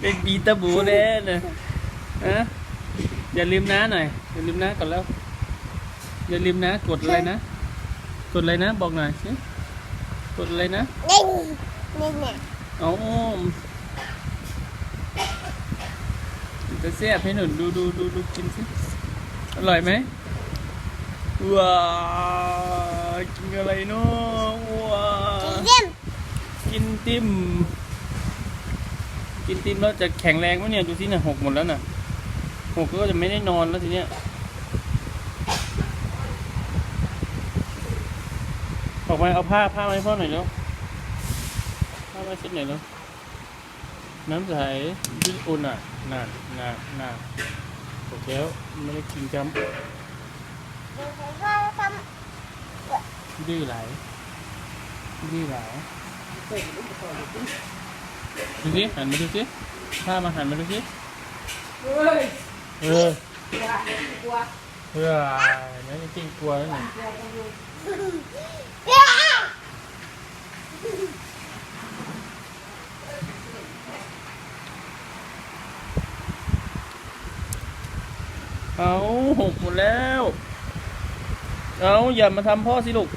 เป็นปีตาบูแน่เลยฮะอย่าลืมนะหน่อย อย่าลืมนะก่อนแล้ว อย่าลืมนะ กดอะไรนะ กดอะไรนะ บอกหน่อยสิกดอะไรนะนี่นี่เนี่ยอ๋อจะเสียบให้หนุนดูดูดูดูกินสิ อร่อยไหมว้าวกินอะไรเนาะว้าเยี่ยมกินติม กินติมแล้วจะแข็งแรงไหมเนี่ยดูสิเนี่ยหกหมดแล้วน่ะหกก็จะไม่ได้นอนแล้วทีเนี้ยออกมาเอาผ้าผ้ามาให้พ่อหน่อยเนาะผ้ามาเช็ดหน่อยเนาะน้ำใสยืดอุ่นอะนานนานนานโอเคแล้วไม่ได้กินจเดี๋ยวพ่อทำดื้อไหลดื้อไหล ดูสิหันมาดูสิผ้ามาหันมาดูสิเฮ้ยเออกลัวกลัวเออนั่นจริงๆกลัวแล้วนี่กลัวกันอยู่ำเยี่ยมเอาหกหมดแล้ว เอาอย่ามาทำพ่อสิลูก